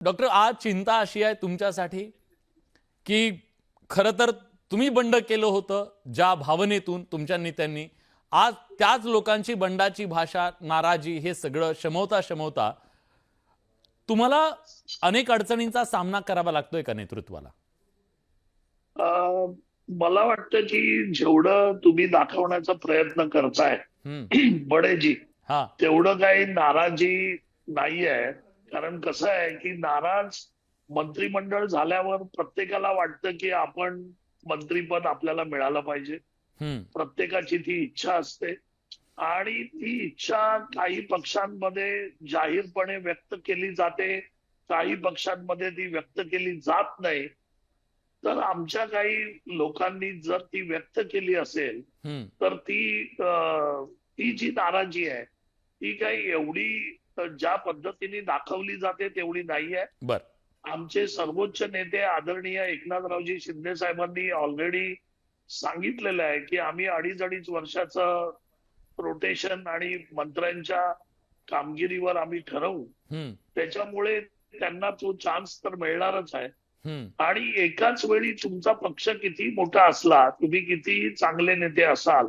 Doctor आज चिंता अशी आहे तुमच्यासाठी की खरं तर तुम्ही बंड केलं होतं ज्या भावनेतून तुमच्या नेत्यांनी आज त्याच लोकांची बंडाची भाषा नाराजी हे सगळं शमवता शमवता तुम्हाला अनेक अडचणींचा सामना करावा लागतोय का नेतृत्वाला? मला वाटतं की जेवढं तुम्ही दाखवण्याचा प्रयत्न करताय बडेजी हा. तेवढं काही नाराजी नाही आहे कारण कसं आहे की नाराज मंत्रिमंडळ झाल्यावर प्रत्येकाला वाटतं की आपण मंत्रीपद आपल्याला मिळालं पाहिजे. प्रत्येकाची ती इच्छा असते. आणि ती इच्छा काही पक्षांमध्ये जाहीरपणे व्यक्त केली जाते. काही पक्षांमध्ये ती व्यक्त केली जात नाही. तर आमच्या काही लोकांनी जर ती व्यक्त केली असेल तर ती ती जी नाराजी आहे ती काही एवढी अं, ज्या पद्धतीने दाखवली जाते तेवढी नाही आहे. बर. आमचे सर्वोच्च नेते आदरणीय एकनाथरावजी शिंदे साहेबांनी ऑलरेडी सांगितलेलं आहे की आम्ही अडीच अडीच वर्षाचं रोटेशन आणि मंत्र्यांच्या कामगिरीवर आम्ही ठरवू. त्याच्यामुळे त्यांना तो चान्स तर मिळणारच आहे. आणि एकाच वेळी तुमचा पक्ष किती मोठा असला तुम्ही कितीही चांगले नेते असाल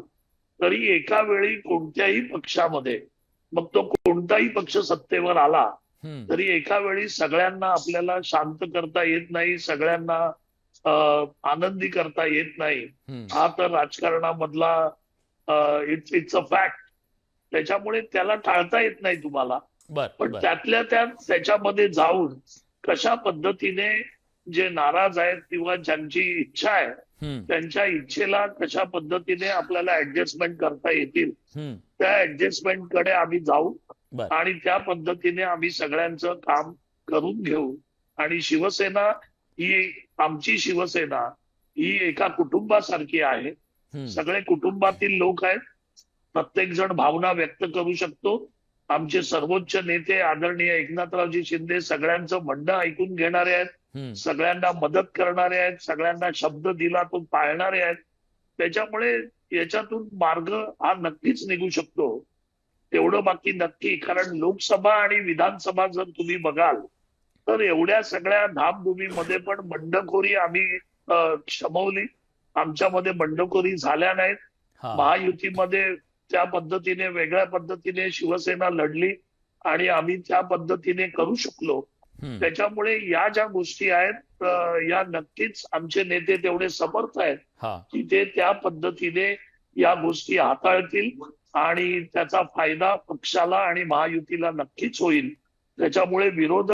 तरी एका वेळी कोणत्याही पक्षामध्ये मग तो कोणताही पक्ष सत्तेवर आला तरी एका वेळी सगळ्यांना आपल्याला शांत करता येत नाही सगळ्यांना आनंदी करता येत नाही. हा तर राजकारणामधला इट्स इट्स अ फॅक्ट त्याच्यामुळे त्याला टाळता येत नाही तुम्हाला. पण त्यातल्या त्यात त्याच्यामध्ये जाऊन कशा पद्धतीने जे नाराज आहेत किंवा ज्यांची इच्छा आहे त्यांच्या इच्छेला कशा पद्धतीने आपल्याला ऍडजस्टमेंट करता येतील त्या ऍडजस्टमेंटकडे आम्ही जाऊ आणि त्या पद्धतीने आम्ही सगळ्यांचं काम करून घेऊ. आणि शिवसेना ही आमची शिवसेना ही एका कुटुंबासारखी आहे. सगळे कुटुंबातील लोक आहेत. प्रत्येक जण भावना व्यक्त करू शकतो. आमचे सर्वोच्च नेते आदरणीय एकनाथरावजी शिंदे सगळ्यांचं म्हणणं ऐकून घेणारे आहेत सगळ्यांना मदत करणारे आहेत सगळ्यांना शब्द दिला तो पाळणारे आहेत. त्याच्यामुळे याच्यातून मार्ग हा नक्कीच निघू शकतो. तेवढं बाकी नक्की कारण लोकसभा आणि विधानसभा जर तुम्ही बघाल तर एवढ्या सगळ्या धामधुमीमध्ये पण बंडखोरी आम्ही क्षमवली आमच्यामध्ये बंडखोरी झाल्या नाहीत. महायुतीमध्ये त्या पद्धतीने वेगळ्या पद्धतीने शिवसेना लढली आणि आम्ही त्या पद्धतीने करू शकलो त्याच्यामुळे या ज्या गोष्टी आहेत या नक्कीच आमचे नेते तेवढे समर्थ आहेत की ते त्या पद्धतीने या गोष्टी हाताळतील आणि त्याचा फायदा पक्षाला आणि महायुतीला नक्कीच होईल. त्याच्यामुळे विरोध